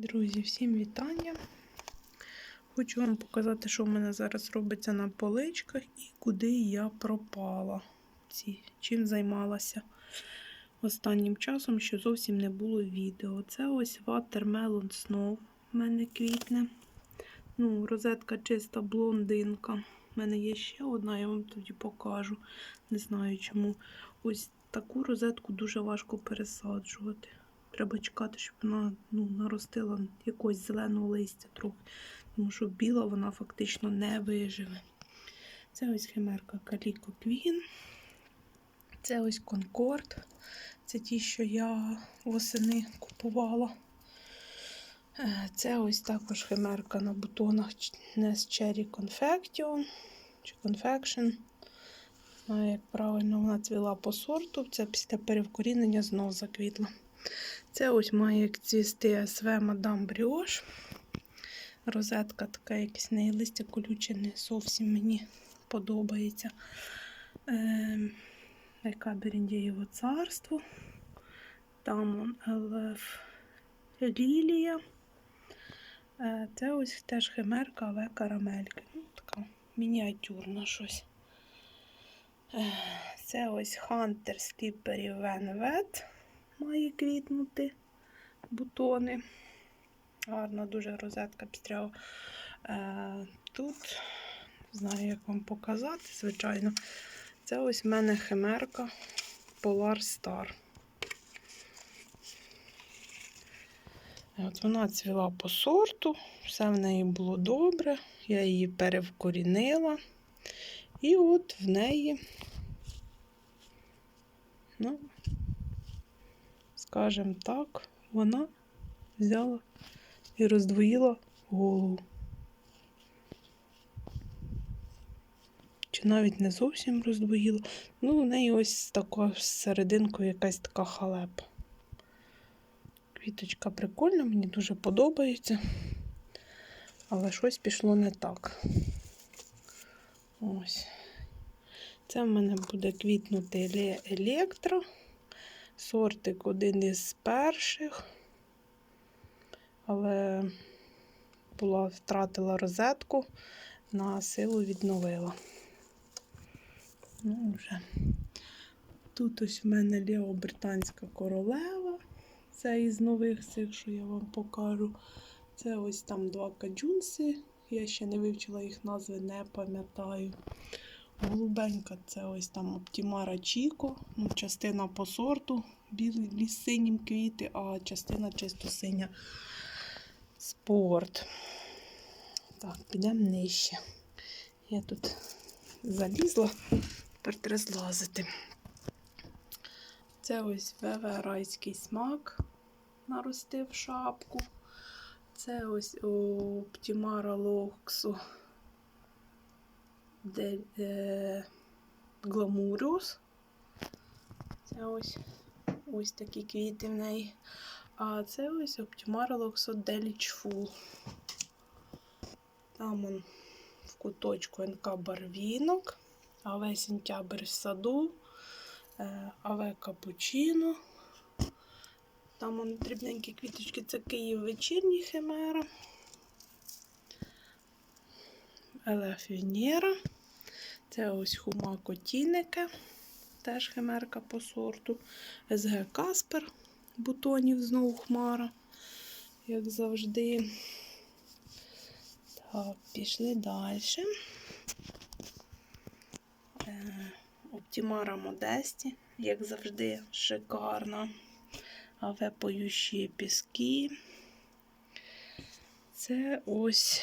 Друзі, всім вітання. Хочу вам показати, що в мене зараз робиться на поличках і куди я пропала. Ці, чим займалася останнім часом, що зовсім не було відео. Це ось Watermelon Snow в мене квітне. Ну, розетка чиста блондинка. У мене є ще одна, я вам тоді покажу. Не знаю чому. Ось таку розетку дуже важко пересаджувати. Треба чекати, щоб вона ну, наростила якогось зеленого листя трохи. Тому що біла вона фактично не виживе. Це ось химерка Каліко Квін. Це ось Конкорд. Це ті, що я восени купувала. Е, Це ось також химерка на бутонах Nest Cherry Confection чи Confection. Як правильно вона цвіла по сорту. Це після перевкорінення знов заквітла. Це ось має цвісти СВ Мадам Бріош. Розетка така, якесь неї листя колюче, не зовсім мені подобається. Е, яка Беріндєєво царство. Там ЛФ Лілія. Е, це ось теж химерка, але карамельки. Ну, така мініатюрна щось. Е, це ось Hunter Slippery Venvet має квітнути бутони. Гарна дуже розетка пістрява. Е, тут, не знаю, як вам показати, звичайно. Це ось в мене химерка Polar Star. От Вона цвіла по сорту, все в неї було добре, я її перевкорінила. І от в неї, ну, скажімо так, вона взяла і роздвоїла голову. Чи навіть не зовсім роздвоїла. Ну, у неї ось така серединкою якась така халепа. Квіточка прикольна, мені дуже подобається. Але щось пішло не так. Ось. Це в мене буде квітнути електро. Сортик один із перших. Але була втратила розетку, на силу відновила. Ну, вже. Тут ось в мене Лео Британська королева. Це із нових цих, що я вам покажу. Це ось там два каджунси. Я ще не вивчила їх назви, не пам'ятаю. Голубенька це ось там Оптімара Чіко. Ну, частина по сорту, білий з синім квіти, а частина чисто синя спорт. Так, підемо нижче. Я тут залізла, тепер треба злазити. Це ось ВВ райський смак наростив шапку. Це ось Оптімара Локсу де, Гламуріус. Це ось ось такі квіти в неї. А це ось Локсо Деліч Full. Там он в куточку НК барвінок, аве сентябрь в саду, е, аве капучино. Там вон дрібненькі квіточки, це Київ вечірній химера. Елеф Венера. Це ось Хумако Тінеке, теж химерка по сорту. СГ Каспер, бутонів знову хмара, як завжди. Так, пішли далі. Е, Оптімара Модесті, як завжди, шикарна. Аве поющі піски. Це ось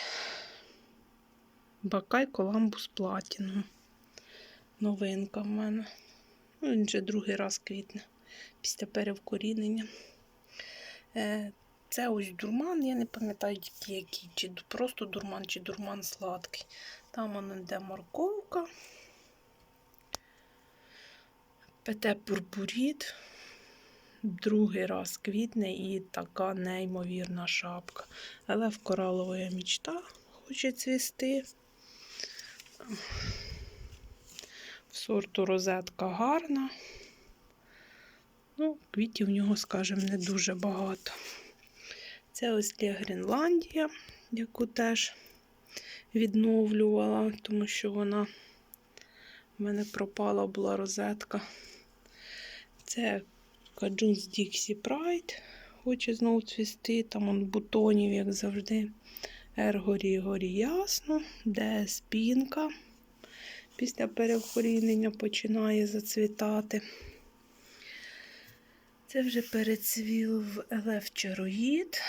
Бакай Коламбус Платіну. Новинка в мене. Ну, Він вже другий раз квітне після перевкорінення. Е, Це ось дурман, я не пам'ятаю, який, чи просто дурман, чи дурман сладкий. Там воно йде морковка. Пете пурпуріт. Другий раз квітне і така неймовірна шапка. Але в коралова мічта хоче цвісти. Сорту розетка гарна. Ну, квітів в нього, скажімо, не дуже багато. Це ось для Гренландія, яку теж відновлювала, тому що вона в мене пропала була розетка. Це Каджунс Діксі Прайд. Хоче знову цвісти. Там он бутонів, як завжди. Ергорі горі ясно, де спінка. Після перевкорінення починає зацвітати. Це вже перецвів елефчероїд.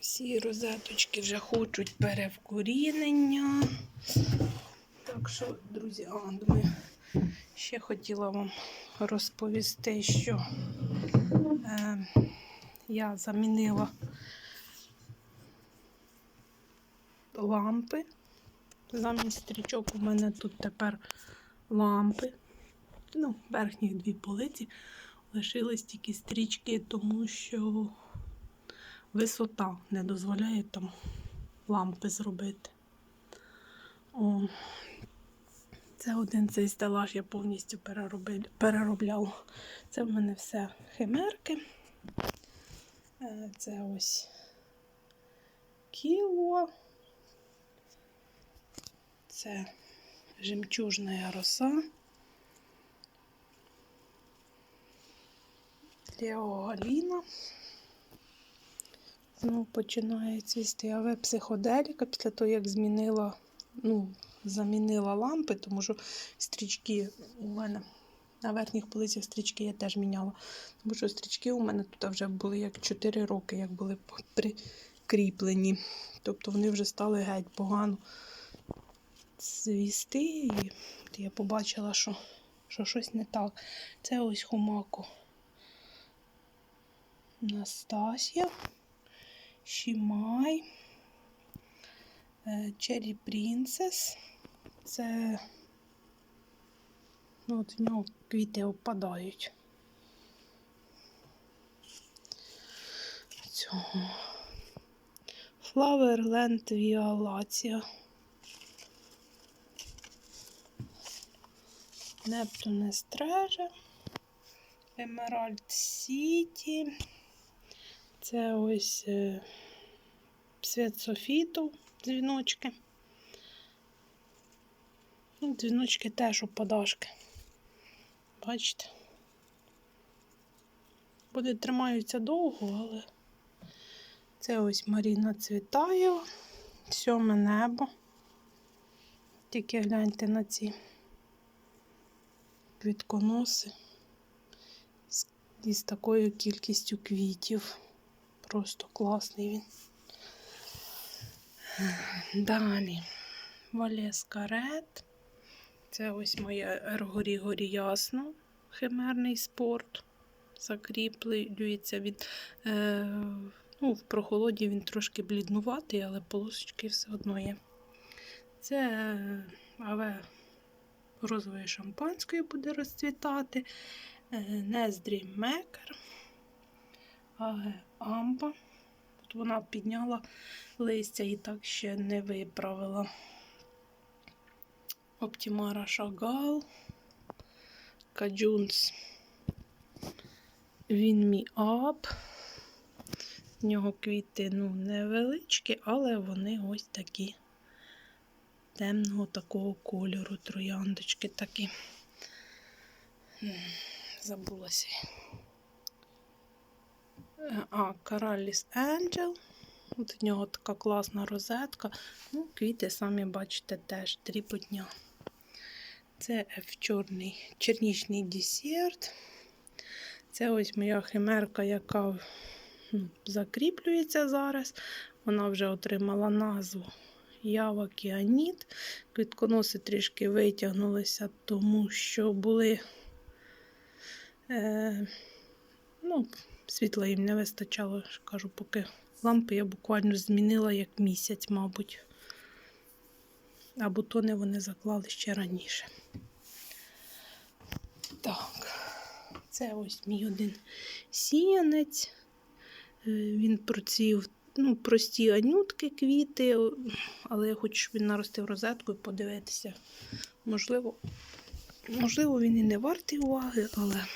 Всі розеточки вже хочуть перевкорінення. Так що, друзі, а, думаю, ще хотіла вам розповісти, що е, я замінила лампи. Замість стрічок у мене тут тепер лампи. Ну, верхніх дві полиці лишились тільки стрічки, тому що висота не дозволяє там лампи зробити. О, це один цей стелаж я повністю переробляла. Це в мене все химерки. Е, Це ось кіло. Це жемчужна роса. Лео Галіна. Знову починає цвісти. Але психоделіка після того, як змінила, ну, замінила лампи, тому що стрічки у мене на верхніх полицях стрічки я теж міняла. Тому що стрічки у мене тут вже були як 4 роки, як були прикріплені. Тобто вони вже стали геть погано цвісти. І я побачила, що, що щось не так. Це ось хумако. Настасія, Шімай, Черрі Принцес. Це ну, от в нього квіти опадають. Цього. Flowerland Violacia. Нептун Естреже. Емеральд Сіті. Це ось е, свят софіту, дзвіночки. Ну, дзвіночки теж опадашки. Бачите? Вони тримаються довго, але це ось Маріна Цвітаєва, сьоме небо. Тільки гляньте на ці квітконоси із такою кількістю квітів. Просто класний він. Далі Валеска Ред. Це ось моє Ергорі-горі ясно. Химерний спорт. Закріплюється він. Е, ну, в прохолоді він трошки бліднуватий, але полосочки все одно є. Це е, аве розової шампанської буде розцвітати. Е, Нездрі Мекер. Амба. От вона підняла листя і так ще не виправила. Оптімара Шагал. Каджунс. Він мі ап. В нього квіти ну, невеличкі, але вони ось такі темного такого кольору. Трояндочки такі. Забулася. А, Караліс Angel. От в нього така класна розетка. Ну, квіти, самі бачите, теж дріпотня. Це в чорний чернічний десерт. Це ось моя химерка, яка ну, закріплюється зараз. Вона вже отримала назву Ява Кіаніт. Квітконоси трішки витягнулися, тому що були. Е, ну, світла їм не вистачало, кажу, поки лампи я буквально змінила як місяць, мабуть. А бутони вони заклали ще раніше. Так, це ось мій один сіянець. Е, Він проців, ну, прості анютки, квіти, але я хочу, щоб він наростив розетку і подивитися. Можливо, можливо, він і не вартий уваги, але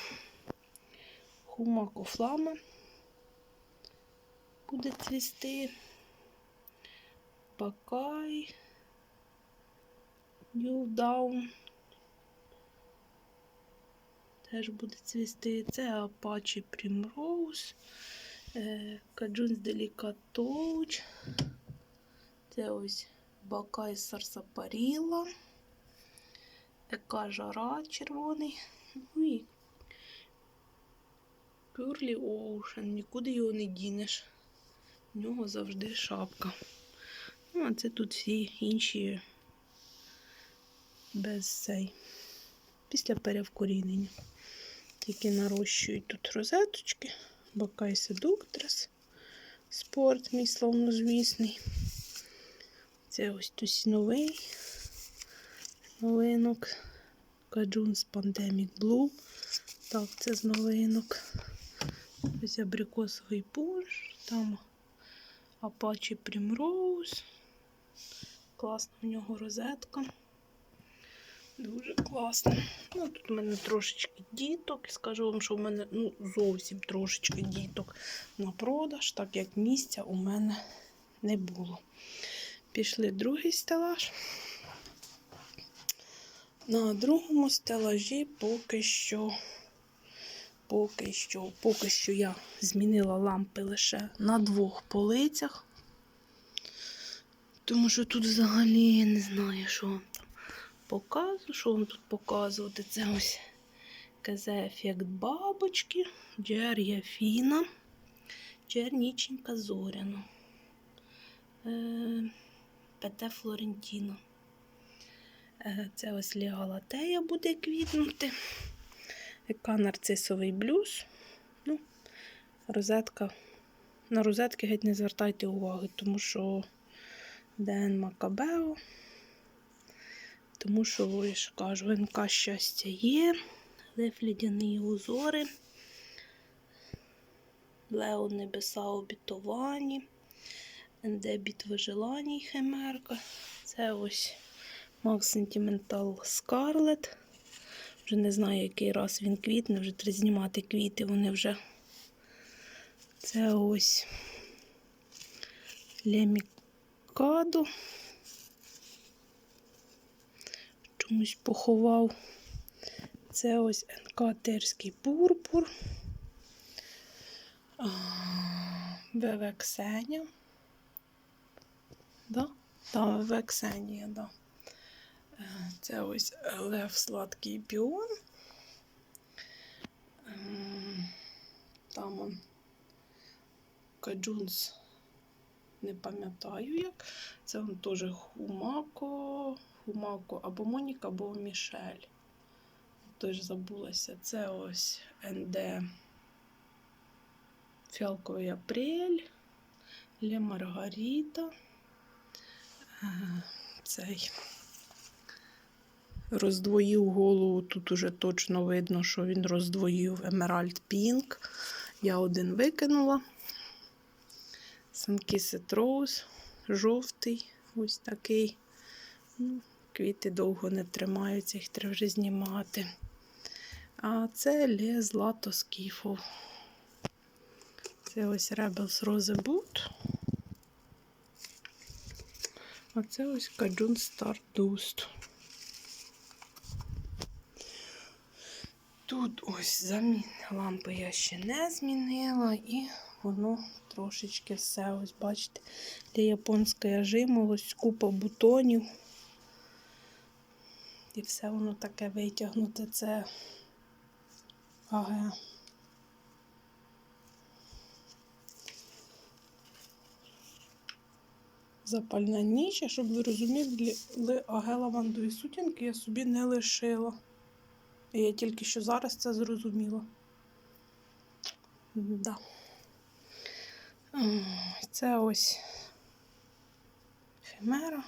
хумако флама. буде цвісти. Пакай. Ньюдаун. Теж буде цвісти. Це Apache Primrose. Е, Каджунс Touch. Це ось Бакай Сарсапаріла. Ека жара червоний. Ну і Purely Ocean. Нікуди його не дінеш. В нього завжди шапка. Ну, а це тут всі інші без цей. Після перевкорінення. Тільки нарощують тут розеточки. Бакай Седуктрес. Спорт, мій славнозвісний. Це ось тут новий новинок. Каджунс Pandemic Blue. Так, це з новинок. Ось абрикосовий пуш. Там Apache Primrose. Класна в нього розетка. Дуже класно. Ну, тут у мене трошечки діток. І скажу вам, що в мене ну, зовсім трошечки діток на продаж, так як місця у мене не було. Пішли другий стелаж. На другому стелажі поки що, поки що, поки що я змінила лампи лише на двох полицях. Тому що тут взагалі я не знаю, що вам показую, що вам тут показувати. Це ось КЗ ефект бабочки, Джер'я Фіна, Черніченька Зоряна, е, ПТ Флорентіно. Е, Це ось Лігалатея буде квітнути. Яка нарцисовий блюз. Ну, розетка. На розетки геть не звертайте уваги, тому що ДН Макабео. Тому що, я ж кажу, НК щастя є. Лев лідяні узори. Лео небеса обітовані. НД бітва желаній химерка. Це ось Max Sentimental Scarlet. Вже не знаю, який раз він квітне, вже треба знімати квіти, вони вже. Це ось Лемікадо. Чомусь поховав. Це ось НК Терський пурпур. ВВ Ксеня. Да? Да, ВВ Ксенія, да. Е, Це ось Лев Сладкий Піон. Ем, Там он Каджунс, не пам'ятаю як. Це он теж Хумако, Хумако або Моніка, або Мішель. Теж забулася. Це ось НД Фіалковий Апрель, Ле Маргарита. Е, Цей роздвоїв голову. Тут уже точно видно, що він роздвоїв Emerald Pink. Я один викинула. Sunкисет Rose, жовтий, ось такий. Квіти довго не тримаються, їх треба вже знімати. А це Ле Злато Скіфов. Це ось Rebels Rosebud. А це ось Каджун Stardust. Тут ось замін лампи я ще не змінила, і воно трошечки все, ось бачите, для японської жимолость, купа бутонів. І все воно таке витягнуте. Це АГ. Запальна ніч, а щоб ви розуміли, АГ лавандові сутінки я собі не лишила. І я тільки що зараз це зрозуміла. Да. Це ось химера,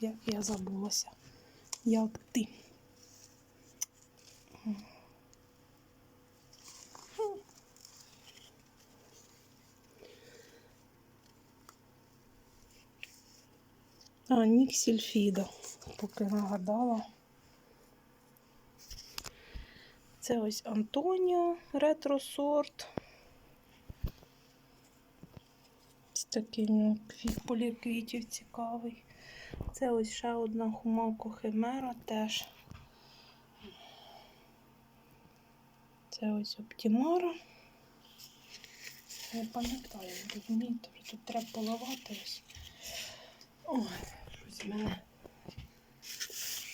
як я забулася. Як ти. А, Нік Сільфіда, поки нагадала. Це ось Антоніо ретро сорт. такий ну, полір квітів цікавий. Це ось ще одна хумалко химера теж. Це ось оптімара. Я пам'ятаю, розумієте, тут треба поливати ось. Ой, щось мене.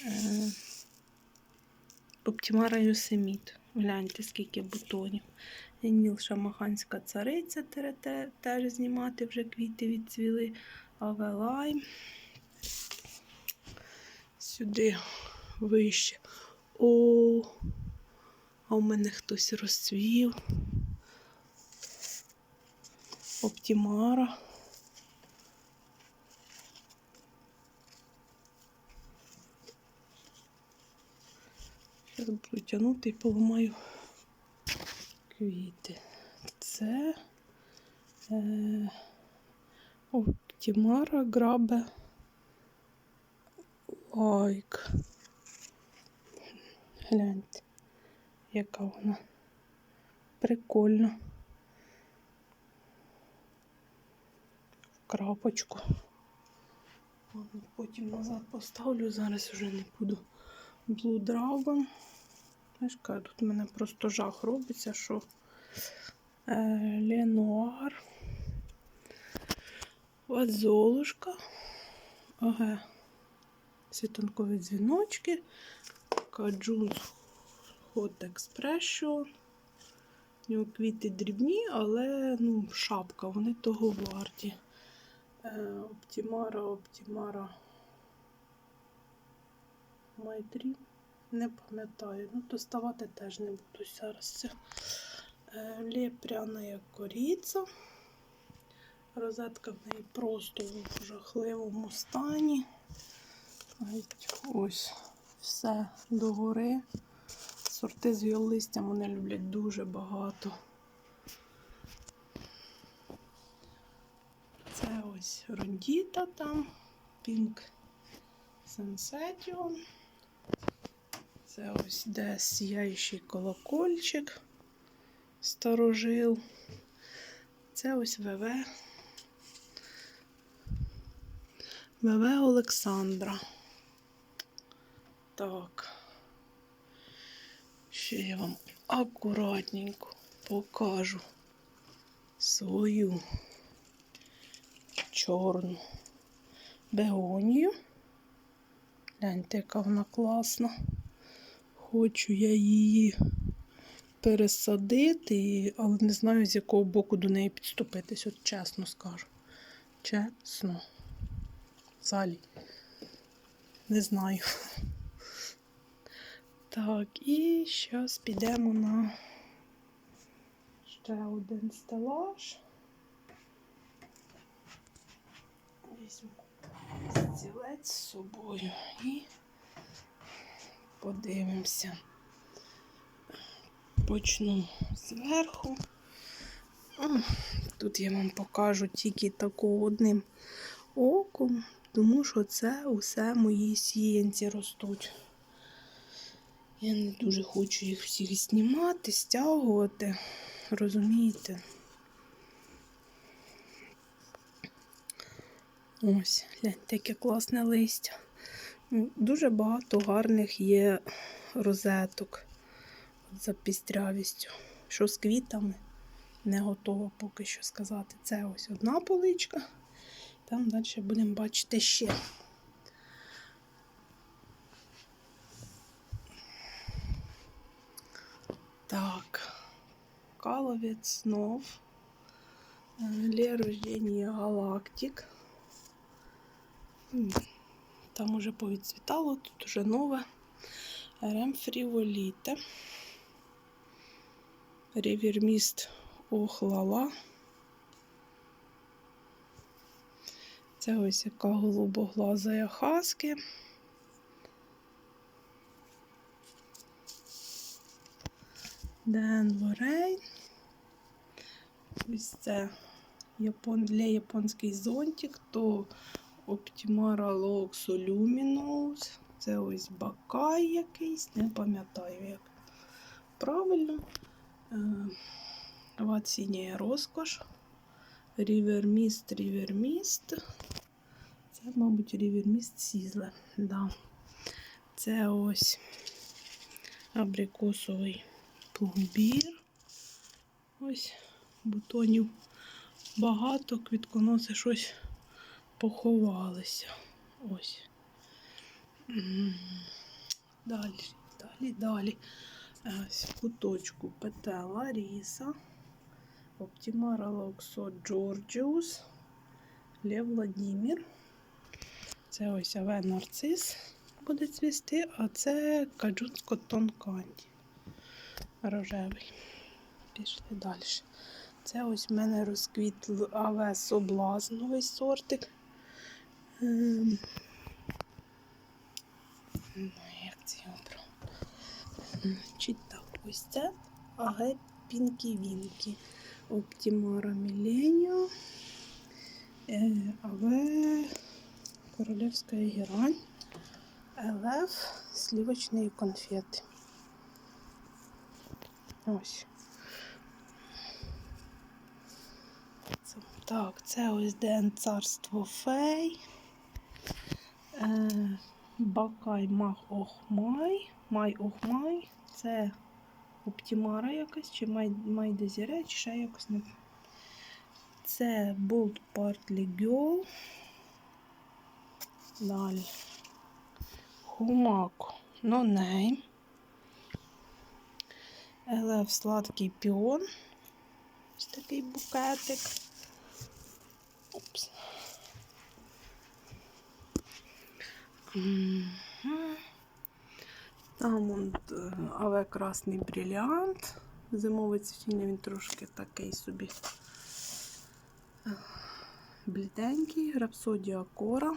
Е, Оптімара Йосеміт. Гляньте, скільки бутонів. Ніл Шамаханська цариця теж знімати вже квіти відцвіли. Авелай. Сюди вище. О, а у мене хтось розцвів. Оптімара. Зараз буду тягнути і поламаю квіти. Це е, Оптімара грабе лайк. Гляньте, яка вона прикольна. В крапочку. Потім назад поставлю, зараз вже не буду. Blue Dragon. Кажу, тут мене просто жах робиться, що е, Ленуар. От Золушка. Ага. Світанкові дзвіночки. Каджун Hot Expression. У нього квіти дрібні, але ну, шапка, вони того варті. Оптімара, Оптімара. Майдрі. Не пам'ятаю. Ну, доставати теж не буду зараз. Е, лєпряна як коріця. Розетка в неї просто в жахливому стані. Ось все догори. Сорти з листям вони люблять дуже багато. Це ось Рондіта там, Pink Sensation. Це ось де сіяючий колокольчик, старожил. Це ось ВВ. ВВ Олександра. Так. Ще я вам акуратненько покажу свою чорну бегонію. Гляньте, яка вона класна. Хочу я її пересадити, але не знаю, з якого боку до неї підступитись, от чесно скажу. Чесно. Взагалі. Не знаю. Так, і зараз підемо на ще один стелаж. Візьму стілець з собою і подивимося. Почну зверху. Тут я вам покажу тільки таку одним оком, тому що це усе мої сіянці ростуть. Я не дуже хочу їх всіх знімати, стягувати, розумієте? Ось, гляньте, яке класне листя. Ну, Дуже багато гарних є розеток за пістрявістю. Що з квітами, не готова поки що сказати. Це ось одна поличка. Там далі будемо бачити ще. Так, Каловець знов. Лє рождення галактик. Там уже повідцвітало, тут уже нове. Ремфріволіте. Ревірміст охлала. Це ось яка голубоглаза хаски. Ден Лорейн. Ось це япон... для японський зонтик, то Optimara Loxo Luminous. Це ось Бакай якийсь, не пам'ятаю як. Правильно. Е, Ват сіняя розкош. Ріверміст, ріверміст. Це, мабуть, ріверміст сізле. Да. Це ось абрикосовий пломбір. Ось бутонів багато, квітконоси щось поховалися. Ось. Далі, далі, далі. Ось куточку Петела Ріса, Оптімара Локсо Джорджіус, Лев Владимир. Це ось Аве Нарцис буде цвісти, а це Каджунсько Тон Канді. Рожевий. Пішли далі. Це ось в мене розквіт Аве Соблазн, новий сортик. Ем, ну, Як це? Значить так, ось це Аге Пінкі Вінкі. Оптімара Міленіо. Е, Аве Королевська герань. ЛФ сливочні конфети. Ось. Це- Так, це ось Ден Царство Фей. Е, Бакай Мах Охмай. Май Охмай. Це Оптімара якась, чи Май, Май Дезіре, чи ще якось не. Це Bold Partly Girl. Далі. Хумако. No name. Елев сладкий піон. Ось такий букетик. Опс. Там он аве красний бриліант. Зимове цвітіння він трошки такий собі е, бліденький. Рапсодія Кора.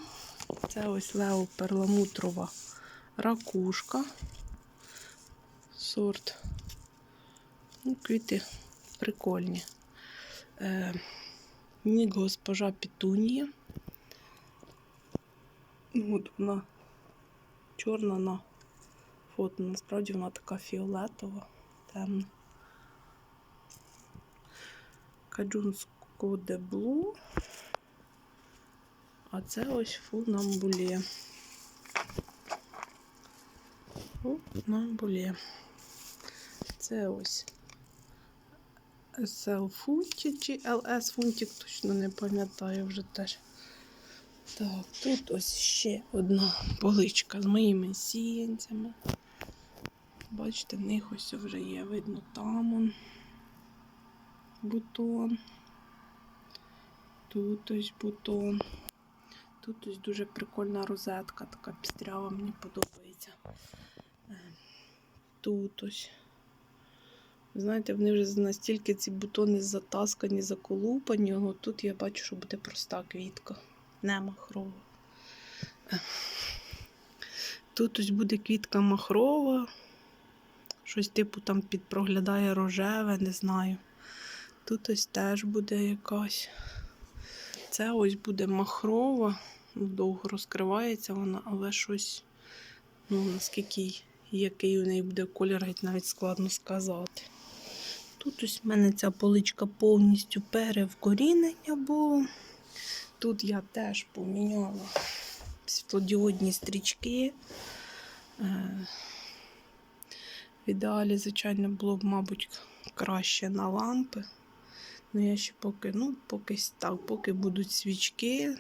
Це ось Лео перламутрова ракушка. Сорт. Ну, квіти прикольні. Е, Нік госпожа Пітунія. Ну, от вона чорна на фото. Насправді вона така фіолетова, темна. Каджунсько де Блу. А це ось фунамбулє. Фунамбулє. Це ось SL Фунтік чи LS Фунтік, точно не пам'ятаю вже теж. Так, тут ось ще одна поличка з моїми сіянцями. Бачите, в них ось вже є, видно, там он бутон. Тут ось бутон. Тут ось дуже прикольна розетка, така пістрява, мені подобається. Е, Тут ось. Знаєте, вони вже настільки ці бутони затаскані, заколупані. О, тут я бачу, що буде проста квітка. Не махрова. Тут ось буде квітка махрова. Щось типу там підпроглядає рожеве, не знаю. Тут ось теж буде якась. Це ось буде махрова. Ну, Довго розкривається вона, але щось, ну, наскільки який у неї буде колір, навіть складно сказати. Тут ось в мене ця поличка повністю перевкорінення було. Тут я теж поміняла світлодіодні стрічки. Е, В ідеалі, звичайно, було б, мабуть, краще на лампи. Ну, я ще поки, ну, поки так, поки будуть свічки.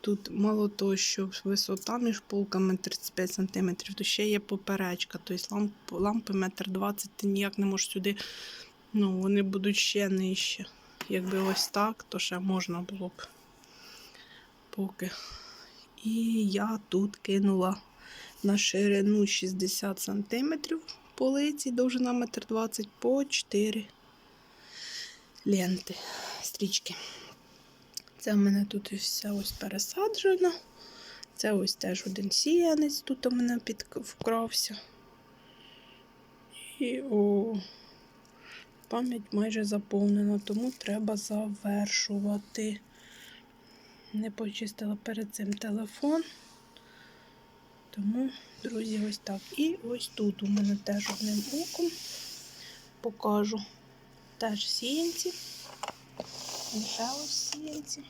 Тут мало того, що висота між полками 35 см, то ще є поперечка. Тобто ламп, лампи метр двадцять ти ніяк не можеш сюди. Ну, вони будуть ще нижче. Якби ось так, то ще можна було б. Поки. І я тут кинула на ширину 60 см полиці, довжина 1,20 м по 4 ленти, стрічки. Це в мене тут все ось пересаджено. Це ось теж один сіянець тут у мене під вкрався. І о, пам'ять майже заповнена, тому треба завершувати. Не почистила перед цим телефон. Тому, друзі, ось так. І ось тут у мене теж одним оком покажу. Теж сіянці. Ще.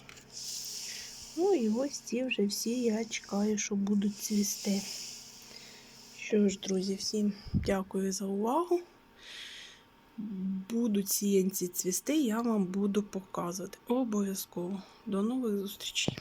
Ну і ось ці вже всі я чекаю, що будуть цвісти. Що ж, друзі, всім дякую за увагу. Будуть сіянці цвісти, я вам буду показувати. Обов'язково. До нових зустрічей!